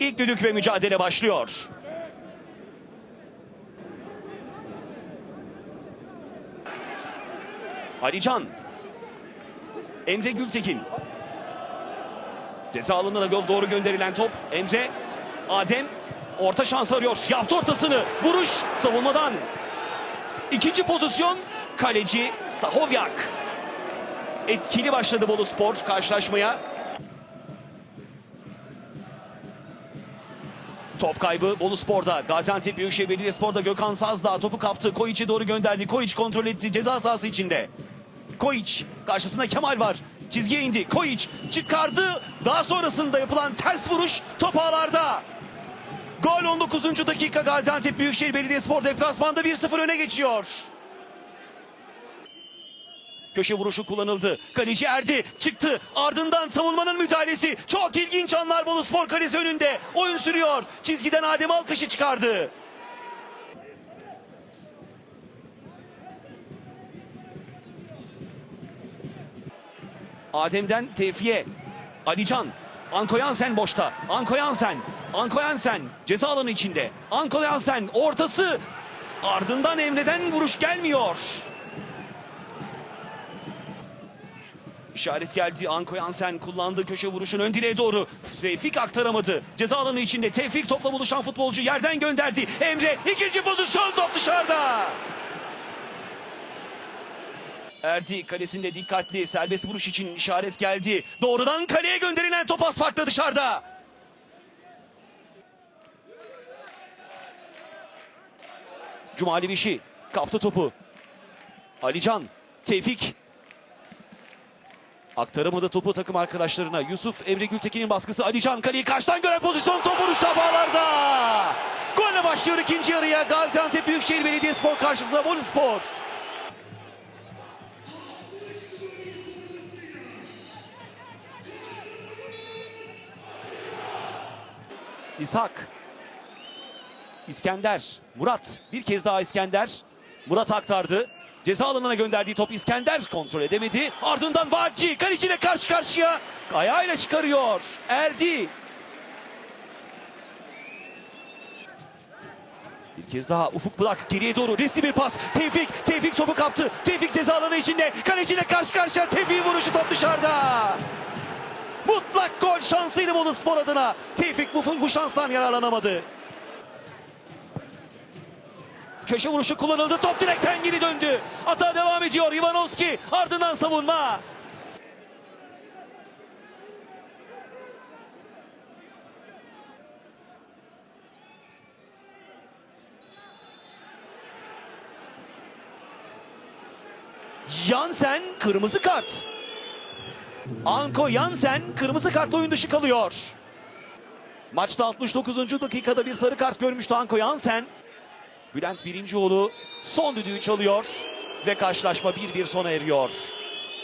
İlk düdük ve mücadele başlıyor. Alican. Emre Gültekin. Ceza alanına gol doğru gönderilen top. Emre. Adem. Orta şans arıyor. Yaptı ortasını. Vuruş savunmadan. İkinci pozisyon. Kaleci Stahovyak. Etkili başladı Bolu Spor karşılaşmaya. Top kaybı Bolu Spor'da. Gaziantep Büyükşehir Belediyespor'da Gökhan Sazdağ topu kaptı. Koyiç'e doğru gönderdi. Koyiç kontrol etti. Ceza sahası içinde. Koyiç karşısında Kemal var. Çizgiye indi. Koyiç çıkardı. Daha sonrasında yapılan ters vuruş top ağlarda. Gol 19. dakika Gaziantep Büyükşehir Belediyespor deplasmanda 1-0 öne geçiyor. Köşe vuruşu kullanıldı. Kaleci Erdi çıktı. Ardından savunmanın müdahalesi. Çok ilginç anlar Bolu Spor Kalesi önünde. Oyun sürüyor. Çizgiden Adem Alkış'ı çıkardı. Adem'den Tevfi'ye. Alican. Anko Yansen boşta. Anko Yansen. Anko Yansen ceza alanı içinde. Anko Yansen ortası. Ardından Emre'den vuruş gelmiyor. İşaret geldi. Anko Yansen kullandığı köşe vuruşun ön direğe doğru. Tevfik aktaramadı. Ceza alanı içinde Tevfik topla buluşan futbolcu yerden gönderdi. Emre ikinci pozisyon top dışarıda. Erdi kalesinde dikkatli serbest vuruş için işaret geldi. Doğrudan kaleye gönderilen top farklı dışarıda. Cumali Bişi kaptı topu. Alican, Tevfik. Aktaramadı topu takım arkadaşlarına. Yusuf Emre Gültekin'in baskısı. Alican kaleyi karşıdan gören pozisyon top vuruşta bağlarda. Golle başlıyor ikinci yarıya. Gaziantep Büyükşehir Belediyespor karşısında Boluspor. İshak. İskender. Murat. Bir kez daha İskender. Murat aktardı. Ceza alanına gönderdiği top İskender kontrol edemedi. Ardından Vacci kaleciyle karşı karşıya. Ayağıyla çıkarıyor. Erdi. Bir kez daha Ufuk Bulak geriye doğru riskli bir pas. Tevfik, Tevfik topu kaptı. Tevfik ceza alanı içinde. Kaleciyle karşı karşıya. Tevfik'in vuruşu top dışarıda. Mutlak gol şansıydı Bolu Spor adına. Tevfik bu, bu şanstan yararlanamadı. Köşe vuruşu kullanıldı. Top direkten geri döndü. Ata devam ediyor. Ivanovski ardından savunma. Yansen kırmızı kart. Anko Yansen kırmızı kartla oyun dışı kalıyor. Maçta 69. dakikada bir sarı kart görmüştü Anko Yansen. Bülent Birincioğlu son düdüğü çalıyor ve karşılaşma 1-1 sona eriyor.